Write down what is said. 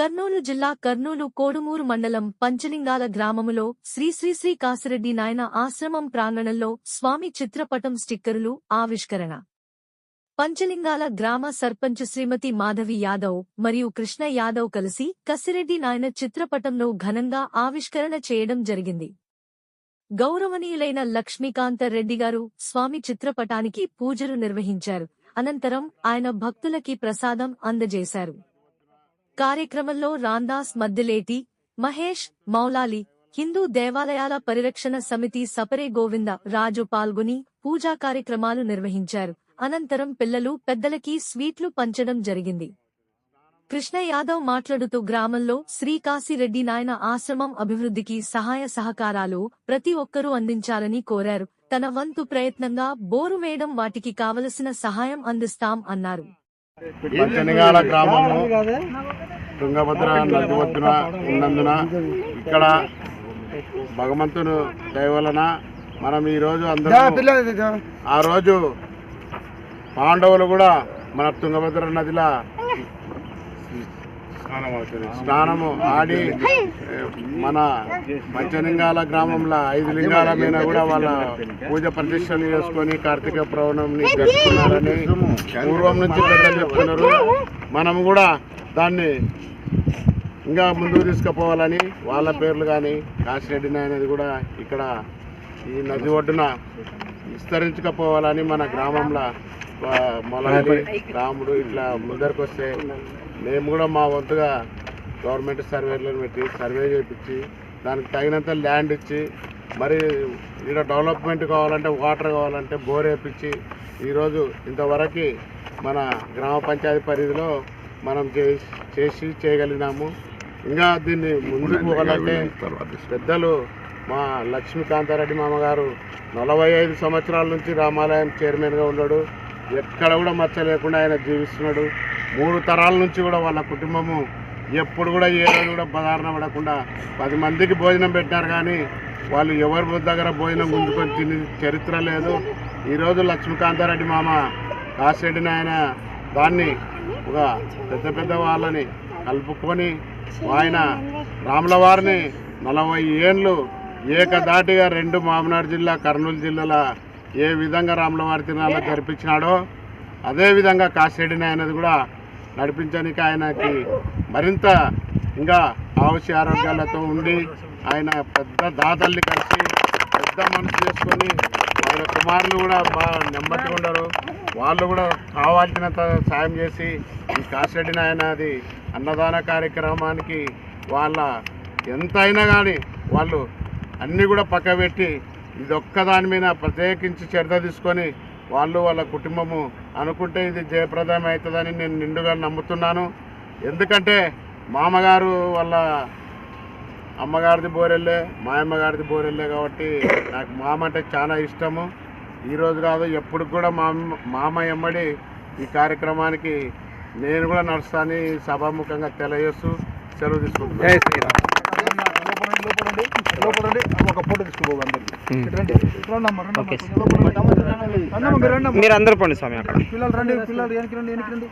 కర్నూలు జిల్లా కర్నూలు కోడుమూరు మండలం పంచలింగాల గ్రామములో శ్రీశ్రీశ్రీ కాసిరెడ్డి నాయన ఆశ్రమం ప్రాంగణంలో స్వామి చిత్రపటం స్టిక్కరులు ఆవిష్కరణ. పంచలింగాల గ్రామ సర్పంచ్ శ్రీమతి మాధవి యాదవ్ మరియు కృష్ణ యాదవ్ కలిసి కసిరెడ్డి నాయన చిత్రపటంలో ఘనంగా ఆవిష్కరణ చేయడం జరిగింది. గౌరవనీయులైన లక్ష్మీకాంత రెడ్డి గారు స్వామి చిత్రపటానికి పూజలు నిర్వహించారు. అనంతరం ఆయన భక్తులకి ప్రసాదం అందజేశారు. కార్యక్రమంలో రాందాస్ మద్దిలేటి మహేష్ మౌలాలి హిందూ దేవాలయాల పరిరక్షణ సమితి సపరే గోవింద రాజు పాల్గొని పూజా కార్యక్రమాలు నిర్వహించారు. అనంతరం పిల్లలు పెద్దలకి స్వీట్లు పంచడం జరిగింది. కృష్ణ యాదవ్ మాట్లాడుతూ గ్రామంలో శ్రీకాశిరెడ్డి నాయన ఆశ్రమం అభివృద్ధికి సహాయ సహకారాలు ప్రతి ఒక్కరూ అందించాలని కోరారు. తన వంతు ప్రయత్నంగా బోరు వేయడం వాటికి కావలసిన సహాయం అందిస్తాం అన్నారు. తుంగభద్ర నది ఒడ్డున ఉన్నందున ఇక్కడ భగవంతుని దయ వలన మనం ఈరోజు అందరం ఆ రోజు పాండవులు కూడా మన తుంగభద్ర నదిలో స్నానము ఆడి మన పంచలింగాల గ్రామంలో ఐదు లింగాల మీద కూడా వాళ్ళ పూజ ప్రతిష్టలు చేసుకొని కార్తీక పౌర్ణమిని జరుపుకున్నారని పూర్వం నుంచి పెద్దలు చెప్తున్నారు. మనం కూడా దాన్ని ఇంకా ముందుకు తీసుకుపోవాలని వాళ్ళ పేర్లు కానీ కాశిరెడ్డి అనేది కూడా ఇక్కడ ఈ నది ఒడ్డున విస్తరించకపోవాలని మన గ్రామంలో ఆ, మొలగలి రాముడు ఇట్లా ముందరికి వస్తే మేము కూడా మా వంతుగా గవర్నమెంట్ సర్వేలను పెట్టి సర్వే చేయించి దానికి తగినంత ల్యాండ్ ఇచ్చి మరి ఇక్కడ డెవలప్మెంట్ కావాలంటే వాటర్ కావాలంటే బోర్ వేయించి ఈరోజు ఇంతవరకు మన గ్రామ పంచాయతీ పరిధిలో మనం చేసి చేసి చేయగలిగినాము. ఇంకా దీన్ని ముందుకు పోవాలంటే పెద్దలు మా లక్ష్మీకాంతారెడ్డి మామగారు నలభై ఐదు సంవత్సరాల నుంచి రామాలయం చైర్మన్గా ఉన్నాడు. ఎక్కడ కూడా మచ్చ లేకుండా ఆయన జీవిస్తున్నాడు. మూడు తరాల నుంచి కూడా వాళ్ళ కుటుంబము ఎప్పుడు కూడా ఏ రోజు కూడా బదారణ పడకుండా పది మందికి భోజనం పెట్టారు కానీ వాళ్ళు ఎవరి దగ్గర భోజనం గుంజుకొని తిని చరిత్ర లేదు. ఈరోజు లక్ష్మీకాంతారెడ్డి మామ కాసిరెడ్డి నాయన దాన్ని ఒక పెద్ద పెద్ద వాళ్ళని కలుపుకొని ఆయన రాముల వారిని నలభై ఏండ్లు ఏకదాటిగా రెండు మామనాడు జిల్లా కర్నూలు జిల్లాల ఏ విధంగా రాములవారి తిరునాళ్ళ జరిపించినాడో అదేవిధంగా విధంగా ఆయనది కూడా నడిపించడానికి ఆయనకి మరింత ఇంకా ఆవశ్య ఆరోగ్యాలతో ఉండి ఆయన పెద్ద దాతల్ని కలిసి పెద్ద మనసు చేసుకొని వాళ్ళ కుమారులు కూడా బాగా నెమ్మదిగా ఉండరు వాళ్ళు కూడా కావాల్సినంత సాయం చేసి ఈ కాశరెడ్డి నాయన అది అన్నదాన కార్యక్రమానికి వాళ్ళ ఎంత అయినా కానీ వాళ్ళు అన్నీ కూడా పక్క పెట్టి ఇది దాని మీద ప్రత్యేకించి చర్య తీసుకొని వాళ్ళు వాళ్ళ కుటుంబము అనుకుంటే ఇది జయప్రదం అవుతుందని నేను నిండుగా నమ్ముతున్నాను. ఎందుకంటే మామగారు వాళ్ళ అమ్మగారిది బోరెల్లే మా అమ్మగారిది బోరెల్లే కాబట్టి నాకు మామ అంటే చాలా ఇష్టము. ఈరోజు కాదు ఎప్పుడు కూడా మా అమ్మ- మామ ఎమ్మడి ఈ కార్యక్రమానికి నేను కూడా నడుస్తానని సభాముఖంగా తెలియజేస్తూ సెలవు తీసుకుంటున్నాను. మీరు అందరు పండి స్వామి అక్కడ. పిల్లలు రండి పిల్లలు రండి రండి.